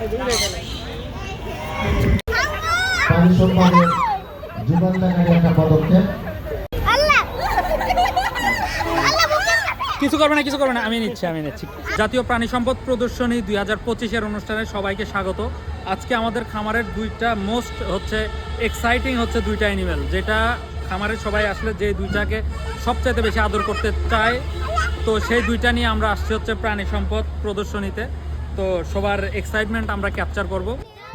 কিছু করবে না, কিছু করবে না। আমি নিচ্ছি আমি নিচ্ছি। জাতীয় প্রাণী সম্পদ প্রদর্শনী দুই হাজার পঁচিশের অনুষ্ঠানে সবাইকে স্বাগত। আজকে আমাদের খামারের দুইটা মোস্ট হচ্ছে এক্সাইটিং হচ্ছে দুইটা অ্যানিমেল যেটা খামারের সবাই আসলে যে দুইটাকে সবচাইতে বেশি আদর করতে চায়, তো সেই দুইটা নিয়ে আমরা আসছি হচ্ছে প্রাণী সম্পদ প্রদর্শনীতে। তো সবার এক্সাইটমেন্ট আমরা ক্যাপচার করব।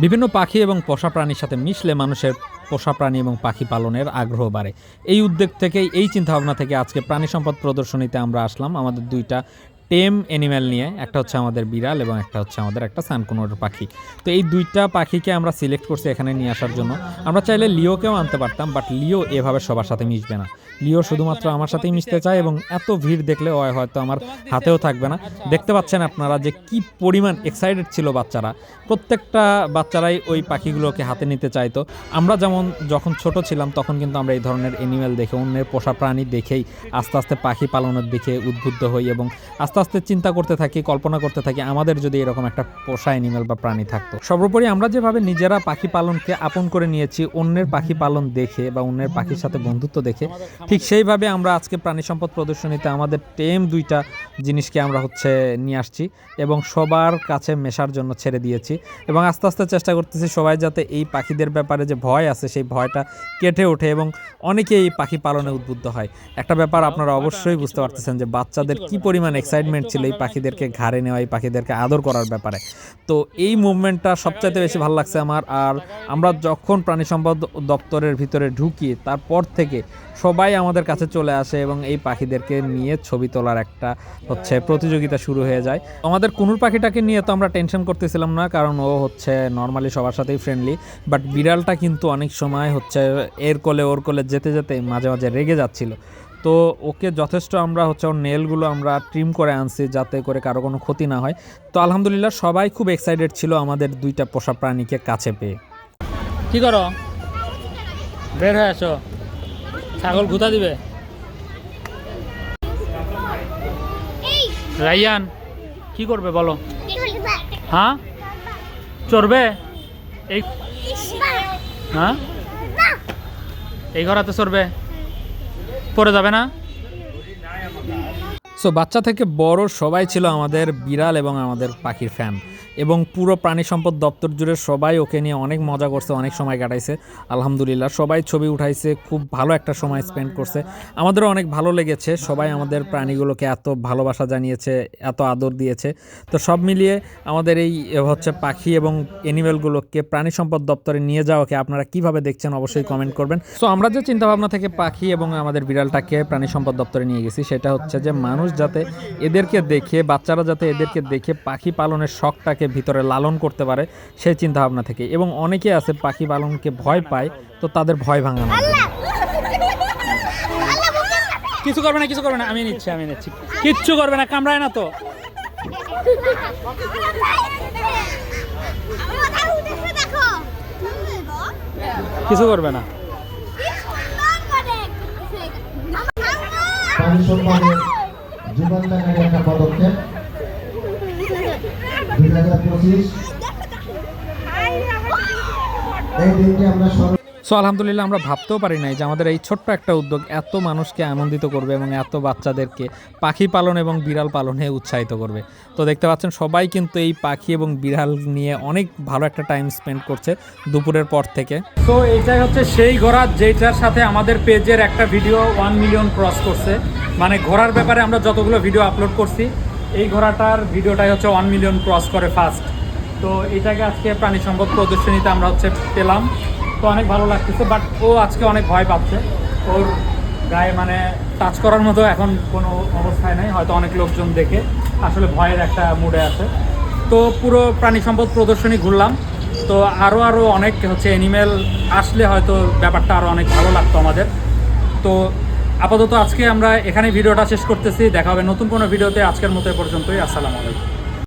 বিভিন্ন পাখি এবং পোষা প্রাণীর সাথে মিশলে মানুষের পোষা প্রাণী এবং পাখি পালনের আগ্রহ বাড়ে। এই উদ্যোগ থেকেই, এই চিন্তাভাবনা থেকে আজকে প্রাণী সম্পদ প্রদর্শনীতে আমরা আসলাম। আমাদের দুইটা টেম অ্যানিম্যাল নিয়ে, একটা হচ্ছে আমাদের বিড়াল এবং একটা হচ্ছে আমাদের একটা সানকুনোর পাখি। তো এই দুইটা পাখিকে আমরা সিলেক্ট করছি এখানে নিয়ে আসার জন্য। আমরা চাইলে লিওকেও আনতে পারতাম বাট লিও এভাবে সবার সাথে মিশবে না। লিও শুধুমাত্র আমার সাথেই মিশতে চায় এবং এত ভিড় দেখলে ও হয়তো আমার হাতেও থাকবে না। দেখতে পাচ্ছেন আপনারা যে কি পরিমাণ এক্সাইটেড ছিল বাচ্চারা। প্রত্যেকটা বাচ্চারাই ওই পাখিগুলোকে হাতে নিতে চাইতো। আমরা যেমন যখন ছোট ছিলাম, তখন কিন্তু আমরা এই ধরনের অ্যানিমেল দেখে, অন্যের পোষা প্রাণী দেখেই আস্তে আস্তে পাখি পালনের দিকে উদ্বুদ্ধ হই এবং আস্তে আস্তে আস্তে চিন্তা করতে থাকি কল্পনা করতে থাকি আমাদের যদি এরকম একটা পোষা অ্যানিমেল বা প্রাণী থাকতো। সর্বোপরি আমরা যেভাবে নিজেরা পাখি পালনকে আপন করে নিয়েছি অন্যের পাখি পালন দেখে বা অন্যের পাখির সাথে বন্ধুত্ব দেখে ঠিক সেইভাবে আমরা আজকে প্রাণী সম্পদ প্রদর্শনীতে আমাদের টেম দুইটা জিনিসকে আমরা হচ্ছে নিয়ে আসছি এবং সবার কাছে মেশার জন্য ছেড়ে দিয়েছি এবং আস্তে আস্তে চেষ্টা করতেছি সবাই যাতে এই পাখিদের ব্যাপারে যে ভয় আছে সেই ভয়টা কেটে ওঠে এবং অনেকেই এই পাখি পালনে উদ্বুদ্ধ হয়। একটা ব্যাপার আপনারা অবশ্যই বুঝতে পারতেছেন যে বাচ্চাদের কি পরিমাণ এক্সাইটমেন্ট ছিল এই পাখিদেরকে ঘাড়ে নেওয়া এই পাখিদেরকে আদর করার ব্যাপারে। তো এই মুভমেন্টটা সবচাইতে বেশি ভালো লাগছে আমার। আর আমরা যখন প্রাণী সম্পদ দপ্তরের ভিতরে ঢুকি তারপর থেকে সবাই আমাদের কাছে চলে আসে এবং এই পাখিদেরকে নিয়ে ছবি তোলার একটা হচ্ছে প্রতিযোগিতা শুরু হয়ে যায়। আমাদের কুনুর পাখিটাকে নিয়ে তো আমরা টেনশন করতেছিলাম না কারণ ও হচ্ছে নর্মালি সবার সাথেই ফ্রেন্ডলি বাট বিড়ালটা কিন্তু অনেক সময় হচ্ছে এর কোলে ওর কোলে যেতে যেতে মাঝে মাঝে রেগে যাচ্ছিল। তো ওকে যথেষ্ট আমরা হচ্ছে ওর নেলগুলো আমরা ট্রিম করে আনছি যাতে করে কারও কোনো ক্ষতি না হয়। তো আলহামদুলিল্লাহ সবাই খুব এক্সাইটেড ছিল আমাদের দুইটা পোষা প্রাণীকে কাছে পেয়ে। কি করো? বের হয়ে আসো। ছাগল গুতা দিবে? রাইয়ান কি করবে বলো? হ্যাঁ? চড়বে? এই হ্যাঁ? এই ঘরাতে চড়বে? পড়ে যাবে না? সো বাচ্চা থেকে বড় সবাই ছিল আমাদের বিড়াল এবং আমাদের পাখির ফ্যান। এবং পুরো প্রাণী সম্পদ দপ্তর জুড়ে সবাই ওকে নিয়ে অনেক মজা করছে, অনেক সময় কাটাইছে। আলহামদুলিল্লাহ, সবাই ছবি উঠাইছে, খুব ভালো একটা সময় স্পেন্ড করছে। আমাদেরও অনেক ভালো লেগেছে, সবাই আমাদের প্রাণীগুলোকে এত ভালোবাসা জানিয়েছে, এত আদর দিয়েছে। তো সব মিলিয়ে আমাদের এই হচ্ছে পাখি এবং অ্যানিমেলগুলোকে প্রাণী সম্পদ দপ্তরে নিয়ে যাওয়াকে আপনারা কীভাবে দেখছেন অবশ্যই কমেন্ট করবেন। সো আমরা যে চিন্তাভাবনা থেকে পাখি এবং আমাদের বিড়ালটাকে প্রাণী সম্পদ দপ্তরে নিয়ে গেছি, সেটা হচ্ছে যে মানুষ যাতে এদেরকে দেখে বাচ্চারা যাতে এদেরকে দেখে পাখি পালনের শখটাকে ভিতরে লালন করতে পারে সেই চিন্তাভাবনা থেকে। এবং অনেকে আছে পাখি পালনকে ভয় পায় তো তাদের ভয় ভাঙানো কিছু করবে না কিছু করবে না। আমি নিচ্ছি আমি নিচ্ছি। কিচ্ছু করবে না কামড়ায় না তো। কিছু করবে না। জীবনদাকারী একটা পদক্ষেপ। দুই হাজার পঁচিশ। এই দিনটি আমরা সো আলহামদুলিল্লাহ আমরা ভাবতেও পারি নাই যে আমাদের এই ছোট্ট একটা উদ্যোগ এত মানুষকে আনন্দিত করবে এবং এত বাচ্চাদেরকে পাখি পালন এবং বিড়াল পালনে উৎসাহিত করবে। তো দেখতে পাচ্ছেন, সবাই কিন্তু এই পাখি এবং বিড়াল নিয়ে অনেক ভালো একটা টাইম স্পেন্ড করছে দুপুরের পর থেকে। তো এইটাই হচ্ছে সেই ঘোড়া যেইটার সাথে আমাদের পেজের একটা ভিডিও ওয়ান মিলিয়ন ক্রস করছে। মানে ঘোড়ার ব্যাপারে আমরা যতগুলো ভিডিও আপলোড করছি, এই ঘোড়াটার ভিডিওটাই হচ্ছে ওয়ান মিলিয়ন ক্রস করে ফার্স্ট তো এটাকে আজকে প্রাণী সম্পদ প্রদর্শনীতে আমরা হচ্ছে পেলাম। তো অনেক ভালো লাগতেছে বাট ও আজকে অনেক ভয় পাচ্ছে। ওর গায়ে মানে টাচ করার মতো এখন কোনো অবস্থায় নেই, হয়তো অনেক লোকজন দেখে। আসলে ভয়ের একটা মুডে আছে। তো পুরো প্রাণী সম্পদ প্রদর্শনী ঘুরলাম। তো আরও আরও অনেক হচ্ছে অ্যানিমেল আসলে হয়তো ব্যাপারটা আরও অনেক ভালো লাগতো আমাদের। তো আপাতত আজকে আমরা এখানে ভিডিওটা শেষ করতেছি। দেখা হবে নতুন কোনো ভিডিওতে। আজকের মতো পর্যন্তই। আসসালামু আলাইকুম।